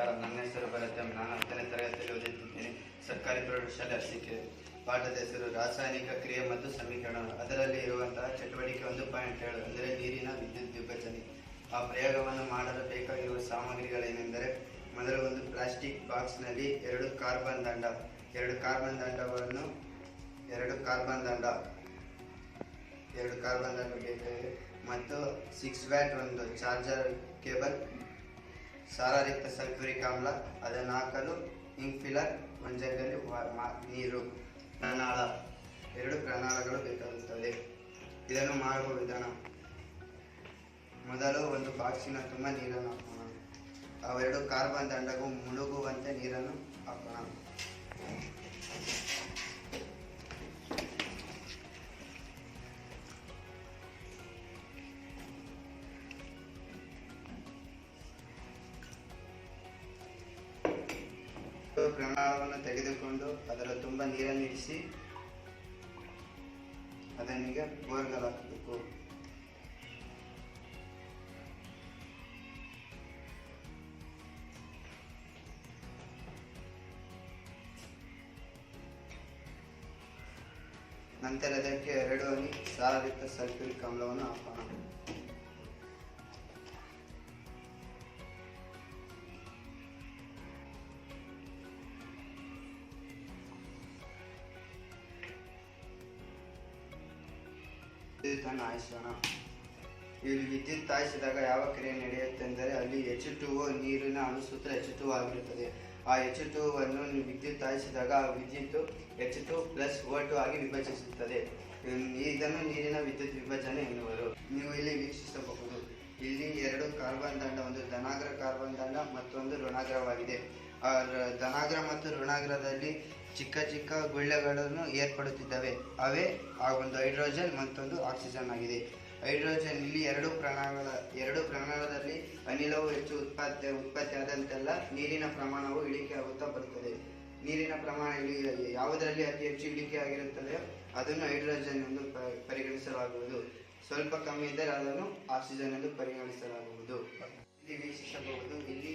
ನಮಸ್ಕಾರ ನನ್ನ ಹೆಸರು ಬರುತ್ತೆ, ನಾನು ಹತ್ತನೇ ತರಗತಿಯಲ್ಲಿ ಓದುತ್ತಿದ್ದೇನೆ ಸರ್ಕಾರಿ ಪ್ರೌಢಶಾಲೆ ಅರ್ಸಿಕೆ. ಪಾಠದ ಹೆಸರು ರಾಸಾಯನಿಕ ಕ್ರಿಯೆ ಮತ್ತು ಸಮೀಕರಣ. ಅದರಲ್ಲಿ ಇರುವಂತಹ ಚಟುವಟಿಕೆ ಒಂದು ಪಾಯಿಂಟ್ ಏಳು, ಅಂದರೆ ನೀರಿನ ವಿದ್ಯುತ್ ವಿಭಜನೆ. ಆ ಪ್ರಯೋಗವನ್ನು ಮಾಡಲು ಬೇಕಾಗಿರುವ ಸಾಮಗ್ರಿಗಳೇನೆಂದರೆ, ಮೊದಲು ಒಂದು ಪ್ಲಾಸ್ಟಿಕ್ ಬಾಕ್ಸ್ನಲ್ಲಿ ಎರಡು ಕಾರ್ಬನ್ ದಂಡ. ಎರಡು ಕಾರ್ಬನ್ ದಂಡವನ್ನು, ಎರಡು ಕಾರ್ಬನ್ ದಂಡ. ಎರಡು ಕಾರ್ಬನ್ ದಂಡ ಬೇಕಾಗಿದೆ. ಮತ್ತು ಸಿಕ್ಸ್ ವ್ಯಾಟ್ ಒಂದು ಚಾರ್ಜರ್ ಕೇಬಲ್ ಸಾರರಿಕ್ತ ಸಲ್ಫ್ಯೂರಿಕ್ ಆಮ್ಲ ಅದನ್ನು ಹಾಕಲು ಇಂಕ್ ಫಿಲರ್ ಮಂಜಲ್ಲಿ ನೀರು, ಪ್ರಣಾಳ, ಎರಡು ಪ್ರಣಾಳಗಳು ಬೇಕಾಗುತ್ತದೆ ಇದನ್ನು ಮಾಡುವ ವಿಧಾನ. ಮೊದಲು ಒಂದು ಬಾಕ್ಸಿನ ತುಂಬ ನೀರನ್ನು ಹಾಕೋಣ. ಅವೆರಡು ಕಾರ್ಬನ್ ದಂಡಗೂ ಮುಳುಗುವಂತೆ ನೀರನ್ನು ಹಾಕೋಣ. ಪ್ರಣಾಳವನ್ನು ತೆಗೆದುಕೊಂಡು ಅದರ ತುಂಬ ನೀರನ್ನು ಇಡಿಸಿ ಅದನ್ನೀಗ ಬೋರ್ಗಲ್ ಹಾಕಬೇಕು. ನಂತರ ಅದಕ್ಕೆ ಎರಡು ಹನಿ ಸಾರಿತ ಸಲ್ಫ್ಯೂರಿಕ್ ಆಮ್ಲವನ್ನು ಹಾಕೋಣ. ವಿದ್ಯುತ್ತನ್ನು ಹಾಯಿಸೋಣ ಇಲ್ಲಿ ವಿದ್ಯುತ್ ಹಾಯಿಸಿದಾಗ ಯಾವ ಕ್ರಿಯೆ ನಡೆಯುತ್ತೆ ಅಂದರೆ ಅಲ್ಲಿ ಎಚ್ ಟು ಓ ನೀರಿನ ಅನುಸೂತ್ರ ಎಚ್ ಟು ಆಗಿರುತ್ತದೆ. ಆ ಎಚ್ ಟು ಅನ್ನು ವಿದ್ಯುತ್ ಹಾಯಿಸಿದಾಗ ಆ ವಿದ್ಯುತ್ H two plus O two ಆಗಿ ವಿಭಜಿಸುತ್ತದೆ. ಇದನ್ನು ನೀರಿನ ವಿದ್ಯುತ್ ವಿಭಜನೆ ಎನ್ನುವರು. ನೀವು ಇಲ್ಲಿ ವೀಕ್ಷಿಸಬಹುದು. ಇಲ್ಲಿ ಎರಡು ಕಾರ್ಬನ್ ದಂಡ, ಒಂದು ಧನಾಗ್ರ ಕಾರ್ಬನ್ ದಂಡ ಮತ್ತೊಂದು ಋಣಾಗ್ರವಾಗಿದೆ. ಧನಾಗ್ರ ಮತ್ತು ಋಣಾಗ್ರದಲ್ಲಿ ಚಿಕ್ಕ ಚಿಕ್ಕ ಗುಳ್ಳೆಗಳನ್ನು ಏರ್ಪಡುತ್ತಿದ್ದಾವೆ. ಅವೇ ಆ ಒಂದು ಹೈಡ್ರೋಜನ್ ಮತ್ತೊಂದು ಆಕ್ಸಿಜನ್ ಆಗಿದೆ. ಹೈಡ್ರೋಜನ್ ಇಲ್ಲಿ ಎರಡು ಪ್ರಾಣಗಳ ಎರಡು ಪ್ರಾಣಗಳಲ್ಲಿ ಅನಿಲವು ಹೆಚ್ಚು ಉತ್ಪತ್ತಿ ಆದಂತೆಲ್ಲ ನೀರಿನ ಪ್ರಮಾಣವು ಇಳಿಕೆ ಆಗುತ್ತಾ ಬರುತ್ತದೆ. ನೀರಿನ ಪ್ರಮಾಣ ಇಳಿ, ಯಾವುದರಲ್ಲಿ ಅತಿ ಹೆಚ್ಚು ಇಳಿಕೆ ಆಗಿರುತ್ತದೆಯೋ ಅದನ್ನು ಹೈಡ್ರೋಜನ್ ಎಂದು ಪರಿಗಣಿಸಲಾಗುವುದು. ಸ್ವಲ್ಪ ಕಮ್ಮಿ ಇದ್ದರೆ ಅದನ್ನು ಆಕ್ಸಿಜನ್ ಎಂದು ಪರಿಗಣಿಸಲಾಗುವುದು. ಇಲ್ಲಿ ವೀಕ್ಷಿಸಬಹುದು. ಇಲ್ಲಿ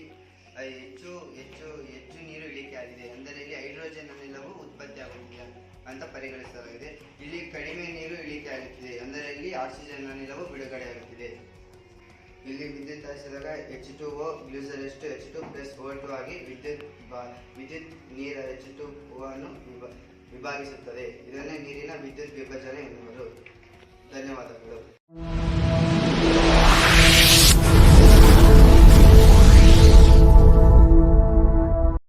ಹೆಚ್ಚು ಹೆಚ್ಚು ಹೆಚ್ಚು ನೀರು ಇಳಿಕೆ ಆಗಿದೆ. ಅಂದರೆ ಇಲ್ಲಿ ಹೈಡ್ರೋಜನ್ ಅನಿಲವು ಉತ್ಪತ್ತಿ ಆಗುತ್ತಿಲ್ಲ ಅಂತ ಪರಿಗಣಿಸಲಾಗಿದೆ. ಇಲ್ಲಿ ಕಡಿಮೆ ನೀರು ಇಳಿಕೆ ಆಗುತ್ತಿದೆ. ಅಂದರೆ ಇಲ್ಲಿ ಆಕ್ಸಿಜನ್ ಅನಿಲವು ಬಿಡುಗಡೆ ಆಗುತ್ತಿದೆ. ಇಲ್ಲಿ ವಿದ್ಯುತ್ ಹರಿಸಿದಾಗ H two O ಗ್ಲೂಸರ್ H two plus O two ಆಗಿ ವಿದ್ಯುತ್ ಬಾ- ವಿದ್ಯುತ್ ನೀರ ಎಚ್ ಟು ಓ ಅನ್ನು ವಿಭ- ವಿಭಾಗಿಸುತ್ತದೆ. ಇದನ್ನೇ ನೀರಿನ ವಿದ್ಯುತ್ ವಿಭಜನೆ ಎನ್ನುವುದು. ಧನ್ಯವಾದಗಳು.